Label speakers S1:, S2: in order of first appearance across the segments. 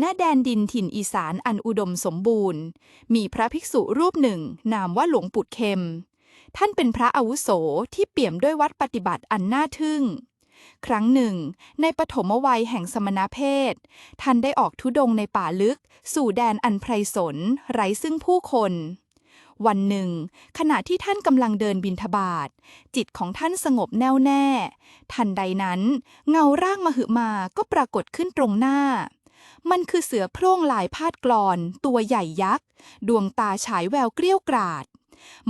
S1: ณแดนดินถิ่นอีสานอันอุดมสมบูรณ์ มีพระภิกษุรูปหนึ่ง นามว่าหลวงปู่เข็ม ท่านเป็นพระอาวุโสที่เปี่ยมด้วยวัดปฏิบัติอันน่าทึ่ง ครั้งหนึ่ง ในปฐมวัยแห่งสมณเพศ ท่านได้ออกทุดงในป่าลึก สู่แดนอันไพรสน ไร้ซึ่งผู้คนวันหนึ่ง ขณะที่ท่านกำลังเดินบินทบาท จิตของท่านสงบแน่วแน่ ทันใดนั้น เงาร่างมหึมาก็ปรากฏขึ้นตรงหน้า มันคือเสือโคร่งลายพาดกลอน ตัวใหญ่ยักษ์ ดวงตาฉายแววเกลี้ยวกราด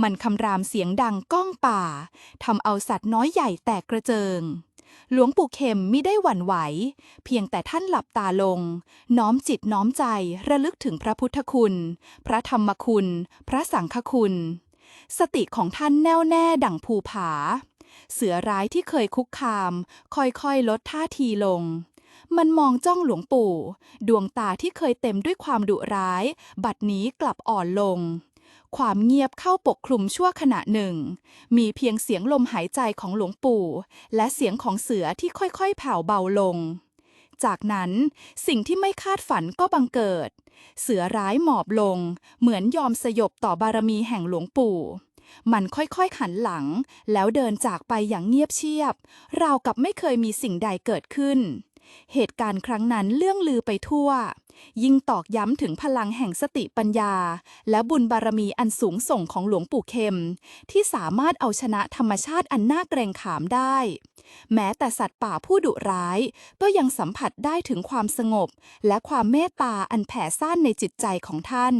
S1: มันคำรามเสียงดังก้องป่าทำเอาสัตว์น้อยใหญ่แตกกระเจิง หลวงปู่เข็มมิได้หวั่นไหว เพียงแต่ท่านหลับตาลง น้อมจิตน้อมใจระลึกถึงพระพุทธคุณ พระธรรมคุณ พระสังฆคุณ สติของท่านแน่วแน่ดั่งภูผาเสือร้ายที่เคยคุกคาม ค่อยๆ ลดท่าทีลง มันมองจ้องหลวงปู่ ดวงตาที่เคยเต็มด้วยความดุร้าย บัดนี้กลับอ่อนลง ความเงียบเข้าปกคลุมชั่วขณะหนึ่ง มีเพียงเสียงลมหายใจของหลวงปู่ และเสียงของเสือที่ค่อยๆแผ่วเบาลง จากนั้นสิ่งที่ไม่คาดฝันก็บังเกิด เสือร้ายหมอบลง เหมือนยอมสยบต่อบารมีแห่งหลวงปู่มันค่อยๆ หันหลัง แล้วเดินจากไปอย่างเงียบเชียบ ราวกับไม่เคยมีสิ่งใดเกิดขึ้น เหตุการณ์ครั้งนั้นเลื่องลือไปทั่ว ยิ่งตอกย้ำถึงพลังแห่งสติปัญญา และบุญบารมีอันสูงส่งของหลวงปู่เข็ม ที่สามารถเอาชนะธรรมชาติอันน่าเกรงขามได้ แม้แต่สัตว์ป่าผู้ดุร้าย ก็ยังสัมผัสได้ถึงความสงบ และความเมตตาอันแผ่ซ่านในจิตใจของท่าน